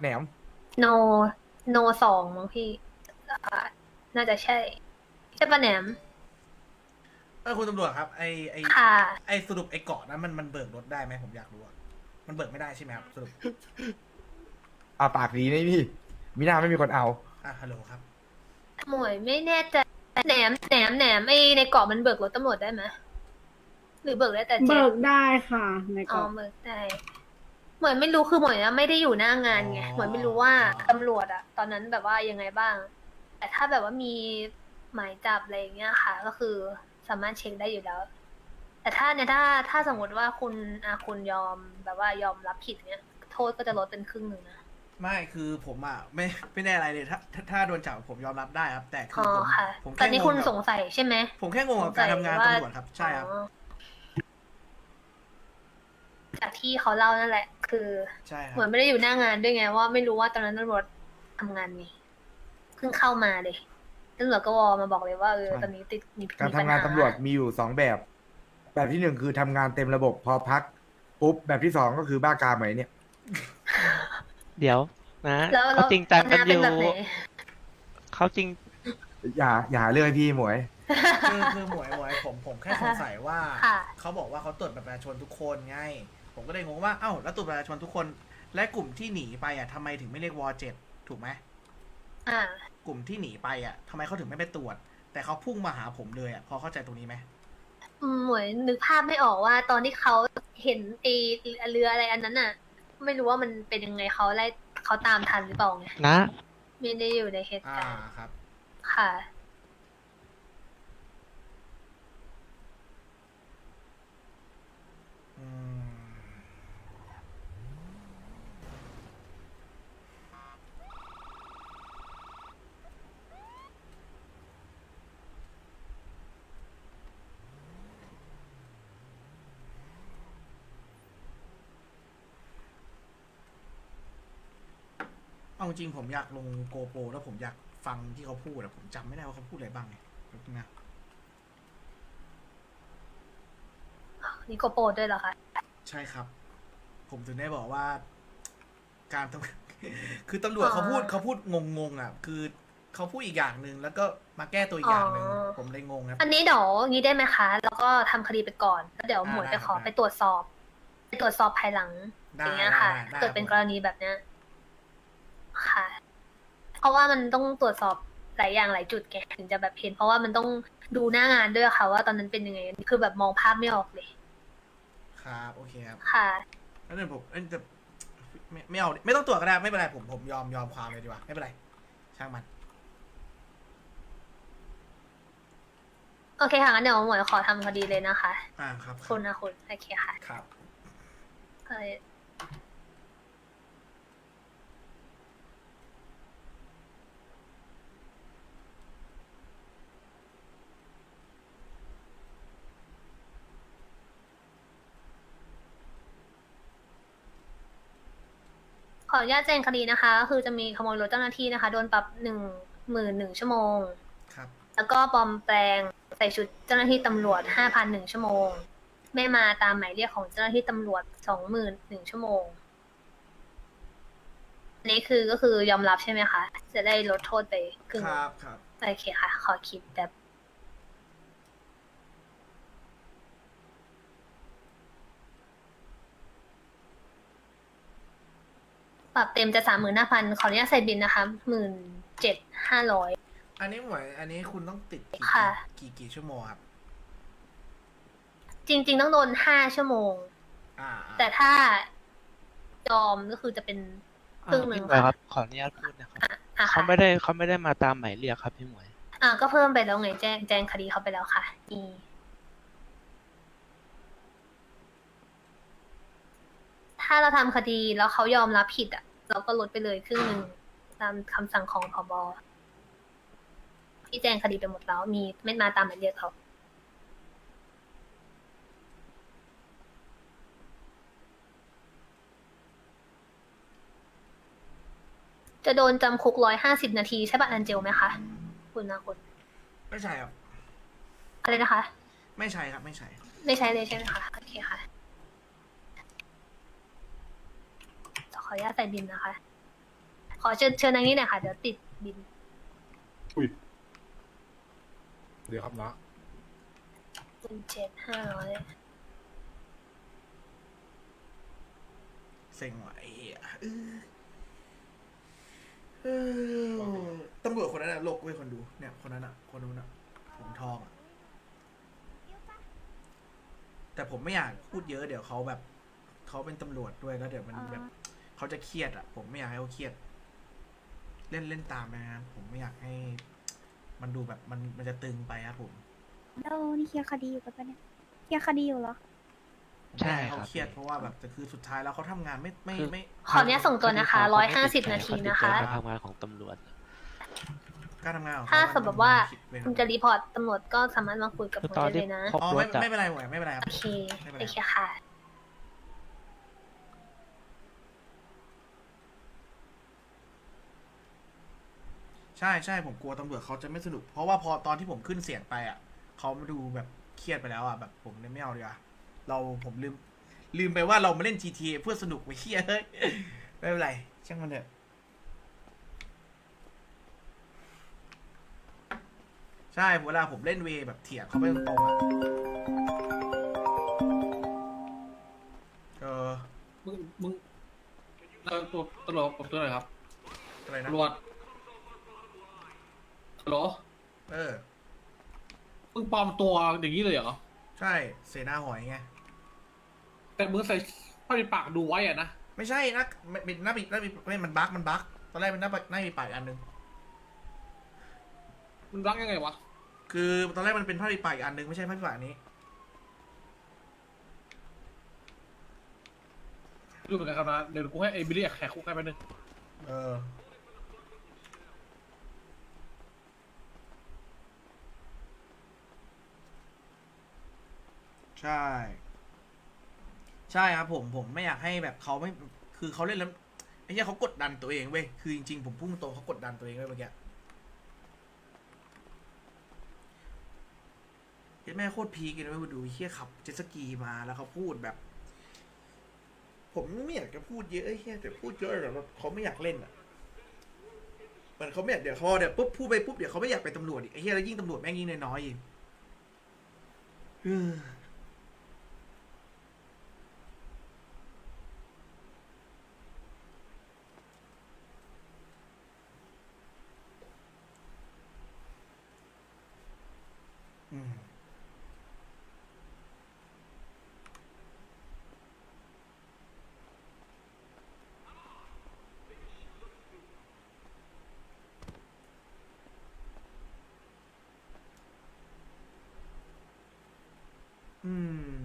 แหนม โน โนสองมั้งพี่อ่าน่าจะใช่ ใช่ปะแหนม เออคุณตำรวจครับไอไอค่ะ ไอสรุปไอเกาะนั้นมันมันเบิกรถได้ไหมผมอยากรู้อะมันเบิกไม่ได้ใช่ไหมครับสรุปเอาปากดีนี่พี่ มีหน้าไม่มีคนเอา อะฮัลโหลครับ หมวยไม่แน่ใจแหนมแหนมแหนมไอในเกาะมันเบิกรถตำรวจได้ไหมหรือเบิกได้แต่เจ็เบิตกได้ค่ะในอ๋กอล่องเบิกได้ หมวยไม่รู้คือหมวยนะไม่ได้อยู่หน้างานไงอ๋อหมวยไม่รู้ว่าตำรวจอะตอนนั้นแบบว่ายังไงบ้าง แต่ถ้าแบบว่ามีหมายจับอะไรอย่างเงี้ยค่ะ ก็คือสามารถเช็คได้อยู่แล้ว แต่ถ้าเนี่ยถ้าถ้าสมมติว่าคุณอาคุณยอมแบบว่ายอมรับผิดเนี่ยโทษก็จะลดเป็นครึ่งหนึ่งนะ ไม่คือผมอะไม่ไม่ได้อะไรเลยถ้าถ้าถ้าโดนจับผมยอมรับได้ครับ แต่คือ๋ออผมค่ะ ผมตอแค่นนี้งคุณงกับสงสัยใช่ไหมผมแค่งงกับการทำงานตำรวจครับใช่ครับ อ๋อจา กที่เขาเล่านั่นแหละ คือใช่คเหมืรัอบนไม่ได้อยู่หน้างานด้วยไงว่าไม่รู้ว่าตอนนั้นตำรวจทำงานไงเพิ่งเข้ามาเลยตำรวจก็วอมาบอกเลยว่าเออใช่ตอนนี้ติดมีการมีทำปัญงานหตำรวจมีอยู่สองแบบ แบบที่หนึ่งคือทำงานเต็มระบบพอพักปุ๊บแบบที่สองก็คือบ้ากามเหมือนเนี่ย เดี๋ยวนะแล้วเขาจริงจังกันหาอเป็นยู่แบบไหนเขาจริง อย่า อย่าหาเรื่องให้พี่หมวยคือคือหมวยหมวยผมผมแค่สงสัยว่าค่ะเขาบอกว่าเขาตรวจบัตรประชาชนทุกคนไง ผมก็เลยงงว่าเอ้าแล้วตรวจบัตรประชาชนทุกคน และกลุ่มที่หนีไปอะทำไมถึงไม่เรียกวอเจ็ดถูกไหมอ่ากลุ่มที่หนีไปอะทำไมเขาถึงไม่ไปตรวจ แต่เขาพุ่งมาหาผมเลยอะพอเข้าใจตรงนี้ไหมอืมเหมือนนึกภาพไม่ออกว่าตอนที่เขาเห็นไอเรืออะไรอันนั้นน่ะ ไม่รู้ว่ามันเป็นยังไงเขาไล่เขาตามทันหรือเปล่าไงนะไม่ได้อยู่ในเหตุอ่าการณ์ครับ ค่ะ เอาจริงผมอยากลงโกโปรแล้วผมอยากฟังที่เขาพูดอะผมจำไม่ได้ว่าเขาพูดอะไรบ้างไงแป๊บนึงนะนี่โกโปรด้วยเหรอคะ ใช่ครับ ผมถึงได้บอกว่า การทำคือตำรวจอ๋อเขาพูดเขาพูดงงๆอะ คือเขาพูดอีกอย่างหนึ่งแล้วก็มาแก้ตัวอีกอย่างหนึ่งอ๋อ ผมเลยงงครับ อันนี้เดี๋ยวงี้ได้ไหมคะ แล้วก็ทำคดีไปก่อนแล้วเดี๋ยวอ่าหมวยได้จะขอครับ ไปตรวจสอบ ไปตรวจสอบภายหลัง ได้อย่างเงี้ยค่ะ ได้ได้เกิดเป็นได้กรณีแบบเนี้ย ค่ะ เพราะว่ามันต้องตรวจสอบหลายอย่างหลายจุดไงถึงจะแบบเห็น เพราะว่ามันต้องดูหน้างานด้วยค่ะ ว่าตอนนั้นเป็นยังไงคือแบบมองภาพไม่ออกเลย ครับโอเคครับค่ะแล้วเดี๋ยวผมเอ้ยจะไม่ไม่เอาไม่ต้องตรวจก็ได้ไม่เป็นไรผมผมยอมยอมความเลยดีกว่าไม่เป็นไรช่างมัน โอเคค่ะงั้นเดี๋ยวหมวยขอทำคดีเลยนะคะ อ่าครับ คุณนะคุณโอเคค่ะครับ เอ่อ ออนุญาตแจ้งคดีนะคะก็คือจะมีขโมยรถเจ้าหน้าที่นะคะ โดนปรับหนึ่งหมื่นหนึ่งชั่วโมง ครับ แล้วก็ปลอมแปลงใส่ชุดเจ้าหน้าที่ตำรวจห้าพันหนึ่งชั่วโมง ไม่มาตามหมายเรียกของเจ้าหน้าที่ตำรวจสองหมื่นหนึ่งชั่วโมงอันนี้คือก็คือยอมรับใช่ไหมคะ จะได้ลดโทษไปครึ่งครับครับ โอเคค่ะ ขอคิดแบบ ปรับเต็มจะสามหมื่นห้าพันขออนุญาตใส่บินนะคะหมื่นเจ็ดห้าร้อยอันนี้หมวยอันนี้คุณต้องติดกี่ค่ะ กี่กี่ชั่วโมงครับ จริง ๆ ต้องโดนห้าชั่วโมง อ่าแต่ถ้ายอมก็คือจะเป็น ครึ่งหนึ่งพี่หมวยคค่ะรับขออนุญาตพูดนะครับอะอะเขาค่ะไม่ได้เขาไม่ได้มาตามหมายเรียกครับพี่หมวย อะก็เพิ่มไปแล้วไงแจ้งแจ้งคดีเขาไปแล้วค่ะอีถ้าเราทำคดีแล้วเขายอมรับผิดอะ เราก็ลดไปเลยครึ่งหนึ่งตามคำสั่งของพบที่แจ้งคดีไปหมดแล้ว มีไม่มาตามหมายเรียกเขาจะโดนจำคุกร้อยห้าสิบนาทีใช่ปะอันเจลไหมคะ คุณนะคุณไม่ใช่ครับ อะไรนะคะ ไม่ใช่ครับ ไม่ใช่ ไม่ใช้เลยใช่ไหมคะ โอเคค่ะ ขออนุญาตใส่บินนะคะ ขอเชิญเชิญทางนี้หน่อยค่ะ เดี๋ยวติดบินเดี๋ยวครับนะบินเจ็ดห้าร้อยเซ็งว่ะไอ้เหี้ยเออเออตำรวจคนนั้นอะโลกเว้ยคนดู เนี่ย คนนั้นอะคนนู้นอะผมทองอะแต่ผมไม่อยากพูดเยอะเดี๋ยวเขาแบบ เขาเป็นตำรวจด้วยแล้วเดี๋ยวมันแบบ เขาจะเครียดอะผมไม่อยากให้เขาเครียด เล่นเล่นตามไปนะครับผมไม่อยากให้ มันดูแบบมันมันจะตึงไปครับผมแล้วนี่เคลียร์คดีอยู่กันปะเนี่ยเคลียร์คดีอยู่เหรอ ใช่ผมไม่อยากห้ครับเขาเครียดเพราะว่าแบบแต่คือสุดท้ายแล้วเขาทำงานไม่ไม่ไม่ขอเนี้ยส่งตัวนะคะเขร้อยไม่ห้าสิติบดใจนาทีเขติดนะใจคะ การทำงานของตำรวจ การทำงานของเขถ้าสมมติว่าคิดไว้คุณจะรีพอร์ตตำรวจก็สามารถมาคุยกับคือผมตอนได้เลที่ยนะครบอ๋อรไม่ถอะไม่เป็นไรหมวยไม่เป็นไรครับโอเคไม่เป็นไรโอเคค่ะ ใช่ใช่ผมกลัวตำรวจเขาจะไม่สนุก เพราะว่าพอตอนที่ผมขึ้นเสียงไปอะเขามาดูแบบเครียดไปแล้วอะแบบผมเลยไม่เอาดีกว่าเราผมลืม ลืมไปว่าเรามาเล่น GTA เพื่อสนุกไปเครียดเฮ้ยไม่เป็นไรช่างมันเถอะใช่เวลาผมเล่นเวแบบเถียงเขาไม่ตรงๆอะเออมึงมึงเออตัวตำรวจผมตัวไหนอยครับอะไรนะตำรวจฮัลโหล เออ มึงปลอม ตัวอย่างนี้เลยเหรอ ใช่เสนาหอยไง แต่มึงใส่ผ้าปิดปากดูไว้อะนะ ไม่ใช่นะไม่เป็นหน้าปิดหน้าปิดไม่มันบั๊กมันบั๊กตอนแรกเป็นหน้าปิดหน้าปิดปากอีกอันหนึง มันรักยังไงวะ คือตอนแรกมันเป็นผ้าปิดปากอีกอันหนึงไม่ใช่ผ้าปิดปากอันนี้ ดูเหมือนกันครับนะ เดี๋ยวกูให้ไอ้บิลลี่แขกคุกให้ไปหนึ่งเออ ใช่ ใช่ครับผมผมไม่อยากให้แบบเขาไม่คือเขาเล่นแล้วไอ้เหี้ยเขากดดันตัวเองเว้ยคือจริงๆผมพุ่งตรงเขากดดันตัวเองเว้ยเมื่อกี้เห็นแม่โคตรพีกันเลยเว้ยดูไอ้เหี้ยขับเจ็ตสกีมาแล้วเขาพูดแบบ ผมไม่อยากจะพูดเยอะไอ้เหี้ยแต่พูดเยอะแต่แบบเขาไม่อยากเล่นอะเหมือนเขาไม่อยากเดี๋ยวเขาเดี๋ยวปุ๊บพูดไปปุ๊บเดี๋ยวเขาไม่อยากเป็นตำรวจอีกไอ้เหี้ยแล้วยิ่งตำรวจแม่งยิ่งน้อยๆอีกเออ อืมอืม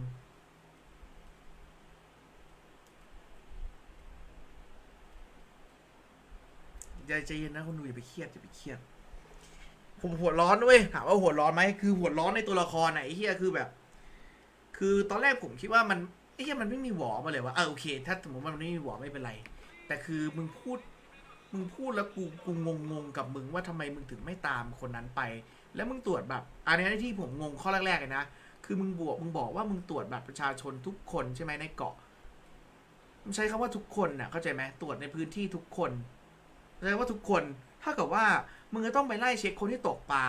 ใจใจเย็นนะคุณดูอย่าไปเครียดอย่าไปเครียด ผมหัวร้อนด้วยถามว่าหัวร้อนไหมคือหัวร้อนในตัวละครไหนะไอ้เฮียคือแบบ คือตอนแรกผมคิดว่ามันไอ้เฮียมันไม่มีหวอมาเลยว่าเอะโอเค ถ้าสมมติมันไม่มีหวอไม่เป็นไร แต่คือมึงพูด มึงพูดแล้วกูกูงงงๆกับมึงว่าทำไมมึงถึงไม่ตามคนนั้นไป แล้วมึงตรวจแบบอันนี้ที่ผมงงข้อแรกๆเลยนะคือมึงบวกมึงบอกว่ามึงตรวจบัตรประชาชนทุกคนใช่ไหมในเกาะมึงใช้คำว่าทุกคนน่ะเข้าใจไหมตรวจในพื้นที่ทุกคน แสดงว่าทุกคนถ้ากับว่ามึงจะต้องไปไล่เช็คคนที่ตกปลา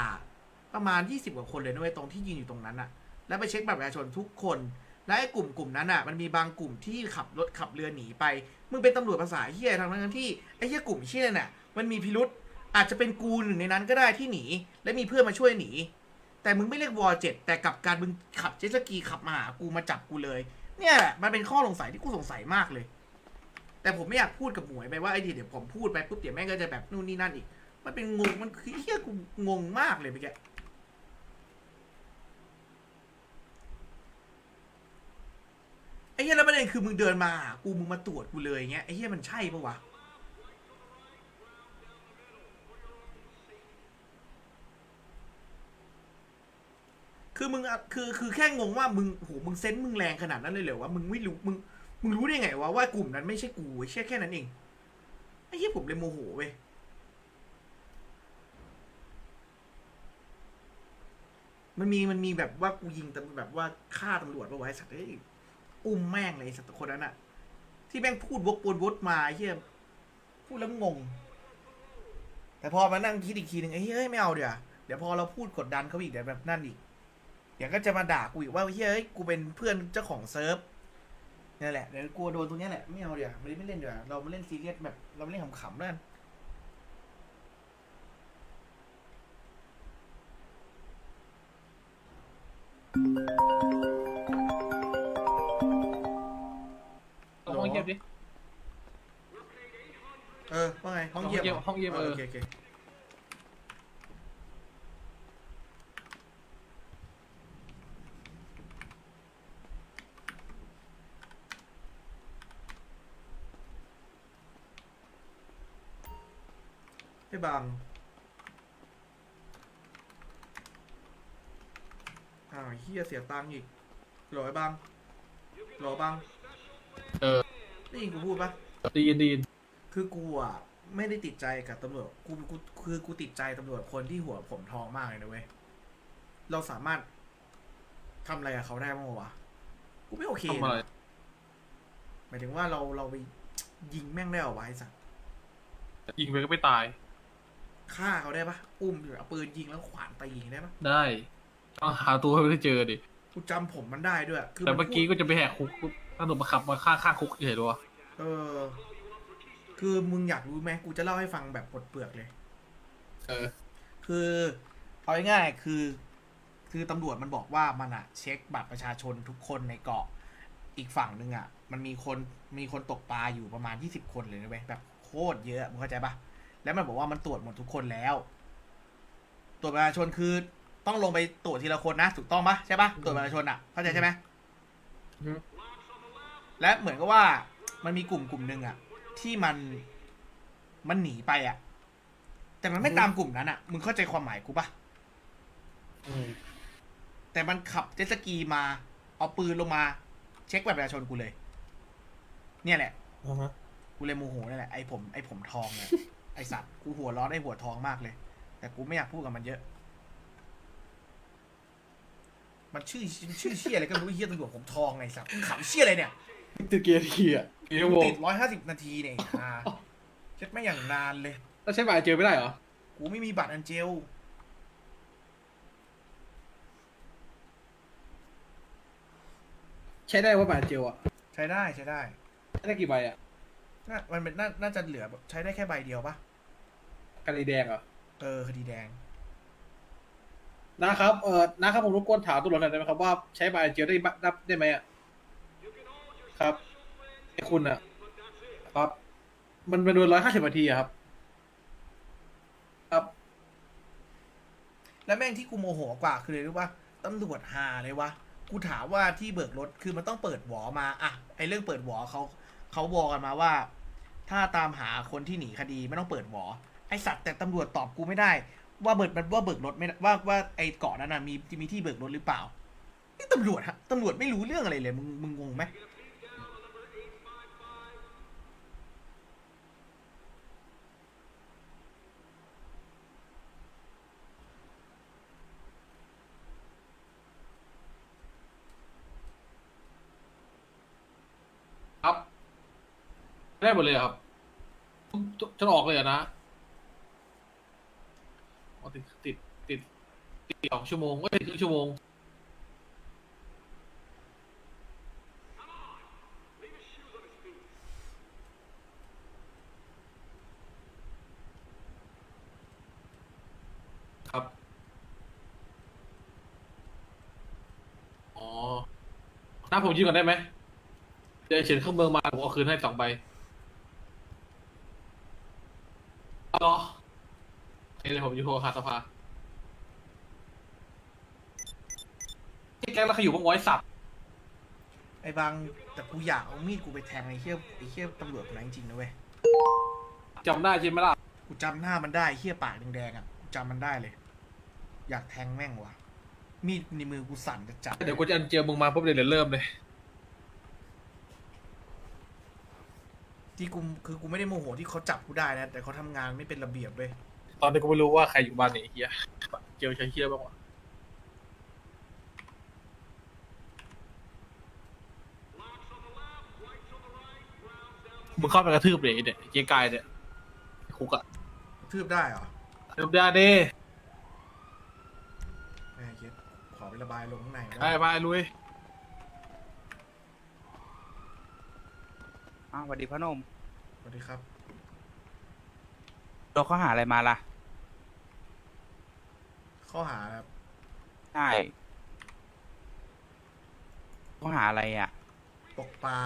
ประมาณ 20 กว่าคนเลยนะเว้ยตรงที่ยืนอยู่ตรงนั้นอะแล้วไปเช็คบัตรประชาชนทุกคน และไอ้กลุ่มกลุ่มนั้นอะมันมีบางกลุ่มที่ขับรถขับเรือหนีไป มึงเป็นตำรวจภาษาเฮียทางนั้นที่ไอ้เฮียกลุ่มเฮียเนี่ยมันมีพิรุษอาจจะเป็นกูหนึ่งในนั้นก็ได้ที่หนี และมีเพื่อนมาช่วยหนี แต่มึงไม่เรียกวอเจ็ดแต่กลับการมึงขับเจ็ตสกีขับมาหากูมาจับกูเลย เนี่ยแหละมันเป็นข้อสงสัยที่กูสงสัยมากเลย แต่ผมไม่อยากพูดกับหมวยไปว่าไอ้เดี๋ยวผมพูดไปปุ๊บเดี๋ยวแม่งก็จะแบบนู่นนี่นั่นอีก มันเป็นงง มันคือเฮี้ยกูงงมากเลยเมื่อกี้ไอ้เฮี้ยแล้วประเด็นคือมึงเดินมาหากูมึงมาตรวจกูเลยเงี้ยไอ้เฮี้ยมันใช่ปะวะคือมึงอะคือคือแค่งงว่ามึงโหมึงเซนส์มึงแรงขนาดนั้นเลยเหรอวะมึงไม่รู้มึง มึงรู้ได้ไงวะว่ากลุ่มนั้นไม่ใช่กูไอ้เชี่ยแค่นั้นเองไอ้เหี้ยผมเลยโมโหเว้ยมันมีมันมีแบบว่ากูยิงแต่แบบว่าฆ่าตำรวจมาไว้สัตว์เอ้ยอุ้มแม่งเลยสัตว์คนนั้นอะที่แม่งพูดวกวนวดมาไอ้เฮียพูดแล้วงง แต่พอมานั่งคิดอีกทีหนึ่งไอ้เฮ้ยไม่เอาเดี๋ยวเดี๋ยวพอเราพูดกดดันเขาอีกเดี๋ยวแบบนั่นอีกเดี๋ยวก็จะมาด่ากูอีกว่าเฮ้ยกูเป็นเพื่อนเจ้าของเซิร์ฟ นี่นแหละเดี๋ยวกลัวโดนตรงเนี้ยแหละไม่เอาเดี๋ยวาไม่ได้ไม่เล่นเดี๋ยวาเรามาเล่นซีเรียสแบบเรามาเล่นขำๆแล้วกันเอาห้องเงียบดิ เออว่าไงห้องเยี่ยมห้องเยี่ยมห้องเยี่ยมเออ โอเคโอเค ไอ้บางอ้าวเฮียเสียตังค์อีกโหลไอ้บางโหลบางเออ ได้ยินกูพูดปะดีนดีนคือกูอะไม่ได้ติดใจกับตำรวจกูกูคือกูติดใจตำรวจคนที่หัวผมทองมากเลยนะเว้ยเราสามารถทำอะไรกับเขาได้บ้างวะกูไม่โอเคทำอะไร นะหมายถึงว่าเราเราไปยิงแม่งได้เหรอวะไอ้สัสยิงไปก็ไม่ตาย ฆ่าเขาได้ปะอุ้มเอาปืนยิงแล้วขวานไปยิงได้ปะได้ต้องหาตัวให้ไม่ได้เจอดิกูจำผมมันได้ด้วย คืแต่นเมื่อกี้พูดก็จะไปแหกคุกปุ๊บตำรวจมาขับมาข้างข้างคุกเฉยๆด้วยวะเออ คือมึงอยากรู้ไหมกูจะเล่าให้ฟังแบบปลดเปลือกเลย เออ คือเอาง่ายๆคือ คือตำรวจมันบอกว่ามันอะเช็คบัตรประชาชนทุกคนในเกาะ อีกฝั่งหนึ่งอะมันมีคนมีคนตกปลาอยู่ประมาณยี่สิบคนเลยนะเว้ยแบบโคตรเยอะมึงเข้าใจปะ แล้วมันบอกว่ามันตรวจหมดทุกคนแล้ว ตรวจประชาชนคือต้องลงไปตรวจทีละคนนะถูกต้องปะใช่ปะตรวจประชาชนอะเข้าใจใช่ไหมอืมและเหมือนกับว่ามันมีกลุ่มกลุ่มหนึ่งอะที่มันมันหนีไปอะแต่มันไม่ตามกลุ่มนั้นอะมึงเข้าใจความหมายกูปะอืมแต่มันขับเจ็ตสกีมา เอาปืนลงมา เช็คบัตรประชาชนกูเลย เนี่ยแหละอ่าฮะกูเลยโมโหนี่แหละไอ้ผมไอ้ผมทองเนี่ย ไอ้สัตว์กูหัวร้อนไอ้หัวทองมากเลย แต่กูไม่อยากพูดกับมันเยอะ มันชื่อชื่อเชี่ยอะไรก็ไม่รู้ไอ้เฮียตำรวจผมทองไงสัตว์ขำเชี่ยอะไรเนี่ยติดเกียร์ทีอะกี่ชั่วโมงติดร้อยห้าสิบนาทีเนี่ยไอ้ห่าเช็ดไม่อย่างนานเลยแล้วใช้บัตรเจอไม่ได้เหรอ กูไม่มีบัตรอันเจลใช้ได้ว่าบัตรเจลอะ ใช้ได้ใช้ได้ใช้ได้กี่ใบอะ น่ามันเป็นน่าน่าจะเหลือแบบใช้ได้แค่ใบเดียวปะกันแดงเหรอเออคดีแดง นะครับเออนะครับผมรบกวนถามตำรวจหน่อยได้ไหมครับว่าใช้บัตรเจลได้บัตรได้ไหมอะครับไอ้คุณอะ ครับ มันเป็นโดนร้อยห้าสิบนาทีอะครับ ครับแล้วแม่งที่กูโมโหกว่าคือเลยรู้ป่ะตำรวจหาเลยวะ กูถามว่าที่เบิกรถคือมันต้องเปิดหวอมาอะไอเรื่องเปิดหวอเขา เขาบอกกันมาว่า ถ้าตามหาคนที่หนีคดีไม่ต้องเปิดหวอไอสัตว์แต่ตำรวจตอบกูไม่ได้ ว่าเบิกมันว่าเบิกรถไม่ได้ว่าว่าไอเกาะนั้นนะมีมีที่เบิกรถหรือเปล่านี่ตำรวจฮะตำรวจไม่รู้เรื่องอะไรเลยมึงมึงงงไหม ได้หมดเลยเหรอครับฉันออกเลยเหรอนะอ๋อติดติดติดติดสองชั่วโมงเอ้ยติดครึ่งชั่วโมงครับอ๋อน้าผมยืมก่อนได้ไหมเดี๋ยวเฉียนเข้าเมืองมาผมเอาคืนให้สองใบ เอาเหรอเดี๋ยวผมอยู่โทรหาสภาที่แก๊งแล้วเขาอยู่บ้างไว้สับไอ้บางแต่กูอยากเอามีดกูไปแทงไอ้เหี้ยไอ้เหี้ยตำรวจคนนั้นจริงๆนะเว้ยจำได้ใช่ไหมล่ะกูจำหน้ามันได้เหี้ยปากแดงๆอะกูจำมันได้เลย อยากแทงแม่งว่ะมีดในมือกูสั่นจะจัดเดี๋ยวกูจะอันเจียวมึงมาปุ๊บเดี๋ยวเริ่มเลย ที่กูคือกูไม่ได้โมโหที่เขาจับกูได้นะแต่เขาทำงานไม่เป็นระเบียบเลยตอนนี้กูไม่รู้ว่าใครอยู่บ้านไหนเฮียเจียวใช้เฮียบ้างวะมึงเข้าไปกระทืบเลยไอ้เนี่ยเจ๊กายเนี่ยคุกอะทืบได้เหรอเดี๋ยวได้ดิแม่เย็ดขอไประบายลงข้างในก่อนไปไปลุย อ้าวสวัสดีพ่อหนมสวัสดีครับเราข้อหาอะไรมาล่ะ ข้อหาครับใช่ข้อหาอะไรอะ ตกปลา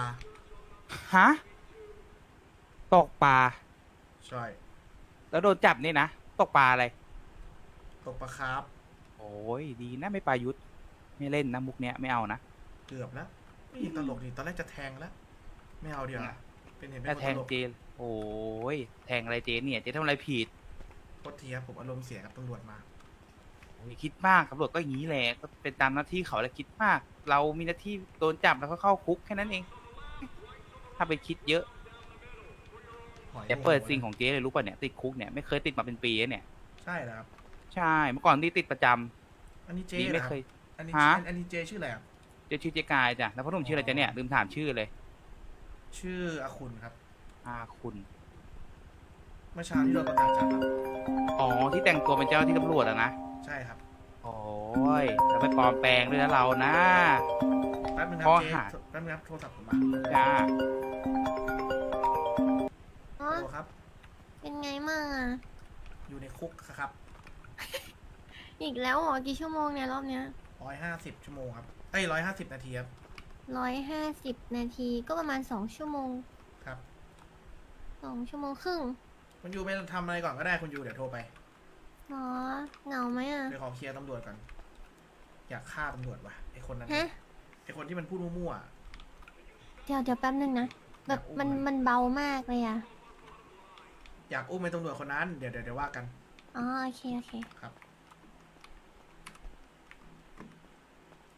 ฮะ ตกปลา ใช่ แล้วโดนจับนี่นะ ตกปลาอะไร ตกปลาครับโอ้ยดีนะไม่ปลายุทธไม่เล่นนะมุกเนี้ยไม่เอานะ เกือบแล้วไม่ยิงตลกดิตอนแรกจะแทงแล้ว ไม่เอาเดี๋ยวาเป็นเห็นเป็ถ้านคแทนงตลกเจน โอ้ยแทงอะไรเจนเนี่ยเจนทำอะไรผิดโทษทีครับผมอารมณ์เสียกับตำรวจมา โอ้ยคิดมากตำรวจก็อย่างนี้แหละก็เป็นตามหน้าที่เขาแหละคิดมาก เรามีหน้าที่โดนจับแล้วก็เข้าคุกแค่นั้นเอง ถ้าไปคิดเยอะหอยอย่าเปิดสิ่งของเจ๊เลยรู้ป่ะเนี่ยติดคุกเนี่ยไม่เคยติดมาเป็นปีแล้วเนี่ย ใช่แล้วครับ ใช่เมื่อก่อนที่ติดประจำอันนี้เจ๊นี่เหรไม่อคเครับย อันนี้ฮะ อันนี้เจ๊ชื่ออะไรครับ เจะชื่อเจ๊กายจ้ะแล้วพ่อหนุ่มชื่ออะไรจ้ะเนี่ยลืมถามชื่อเลย ชื่ออาคุณครับ อาคุณ เมื่อเช้าที่โดนประกาศจับครับอ๋อ ที่แต่งตัวเป็นเจ้าหน้าที่ตำรวจอะนะ ใช่ครับโอ้ยแล้วไปปลอมแปลงด้วยนะเรานะ แป๊บนึงคข้รัอบเจ๊หาแป๊บนึงครับโทรศัพท์ผมมาจ้าอ๋อโทรครับ เป็นไงมั่งอะ อยู่ในคุกครับอีกแล้วเหรอ กี่ชั่วโมงเนี่ยรอบเนี้ยร้อยห้าสิบชั่วโมงครับเอ้ยร้อยห้าสิบนาทีครับ ร้อยห้าสิบนาทีก็ประมาณสองชั่วโมงครับ สองชั่วโมงครึ่งคุณยูไปทำอะไรก่อนก็ได้คุณยูเดี๋ยวโทรไปหรอเหงาไหมอะ เดี๋ยวขอเคลียร์ตำรวจก่อน อยากฆ่าตำรวจว่ะไอคนนั้นฮะ ไอคนที่มันพูดมั่วๆอะ เดี๋ยวเดี๋ยวแป๊บนึงนะ แบบมันอุ้มมันมันเบามากเลยอะ อยากอุ้มไอตำรวจคนนั้นเดี๋ยวเดี๋ยวเดี๋ยวว่ากัน อ๋อ โอเค โอเค ครับ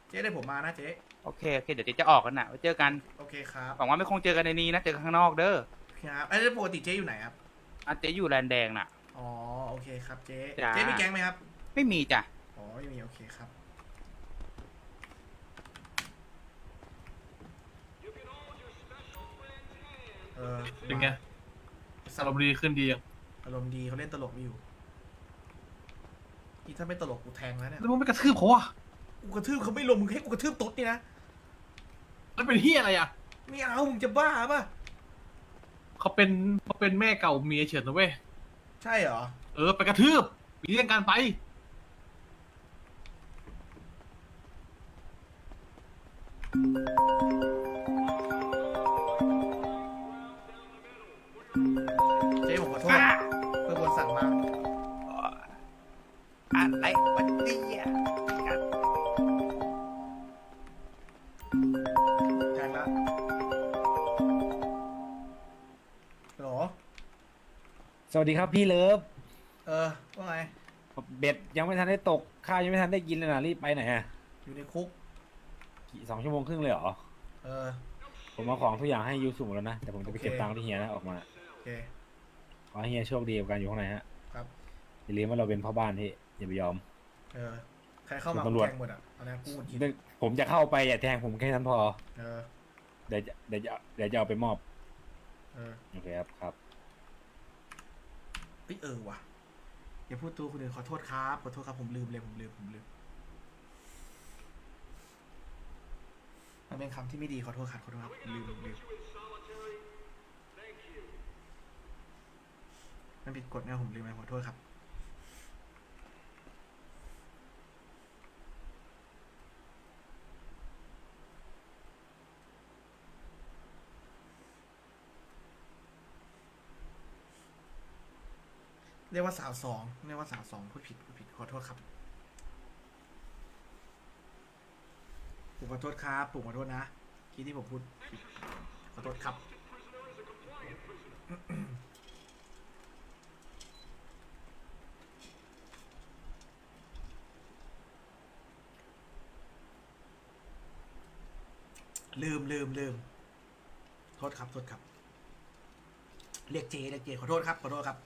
เจ๊ได้ผมมานะเจ๊โอเคโอเคเดี๋ยวเจ๊จะออกกันนะไว้เจอกันโอเคครับหวังว่าไม่คงเจอกันในนี้นะเจอกันข้างนอกเด้อครับไอ้แล้วปกติเจ๊อยู่ไหนครับอาเจ๊อยู่แลนแดงน่ะ อ๋อโอเคครับเจ๊จ้า เจ๊มีแก๊งไหมครับไม่มีจ้ะอ๋อไม่มีโอเคครับเออเป็นไงสอารมณ์ดีขึ้นดียังอารมณ์ดีเขาเล่นตลกไม่อยู่นี่ถ้าไม่ตลกกูแทงแล้วเนี่ยแล้วมึงไม่กระทืบเขาอะ กูกระทืบเขาไม่ลงมึงให้กูกระทืบตุ๊ดนี่นะแล้วเป็นเฮียอะไรอะไม่เอามึงจะบ้าป่ะเขาเป็นเขาเป็นแม่เก่าเมียเฉินนะเว้ยใช่เหรอเออไปกระทืบมีเรื่องการไปเสวัสดีครับพี่เลิฟเออว่าไงเบ็ดยังไม่ทันได้ตกข้าวยังไม่ทันได้กินเลยนะรีบไปไหนอะอยู่ในคุกกี่สองชั่วโมงครึ่งเลยเหรอเออ ผมเอาของทุกอย่างให้ยูสุหมดแล้วนะแต่ผมจะไปโอเคเก็บตังค์ที่เฮียนะออกมาโอเคขอให้เฮียโชคดีกับการอยู่ข้างในฮะครับอย่าลืมว่าเราเป็นพ่อบ้านที่อย่าไปยอม เออใครเข้ามาคุณตำรวจแทงหมดอะเอานะกูหงุดหงิดผมจะเข้าไปอย่าแทงผมแค่นั้นพอเออเดี๋ยวจะเดี๋ยวจะเดี๋ยวจะเอาไปมอบเออโอเคครับครับ เอ้ยเออว่ะอย่าพูดตัวคนอื่นขอโทษครับ ขอโทษครับผมลืมเลยผมลืมผมลืมมันเป็นคำที่ไม่ดีขอโทษครับขอโทษครับผมลืมผมลืมมันผิดกฎนะผมลืมไปขอโทษครับ รียกว่าสาวสองเรียกว่าสาวสองพูดผิดพูดผิดขอโทษครับผมขอโทษครับผมขอโทษนะที่ที่ผมพูดผิดขอโทษครับลืมลืมลืมโทษครับโทษครับ เรียกเจเรียกเจขอโทษครับ ขอโทษครับ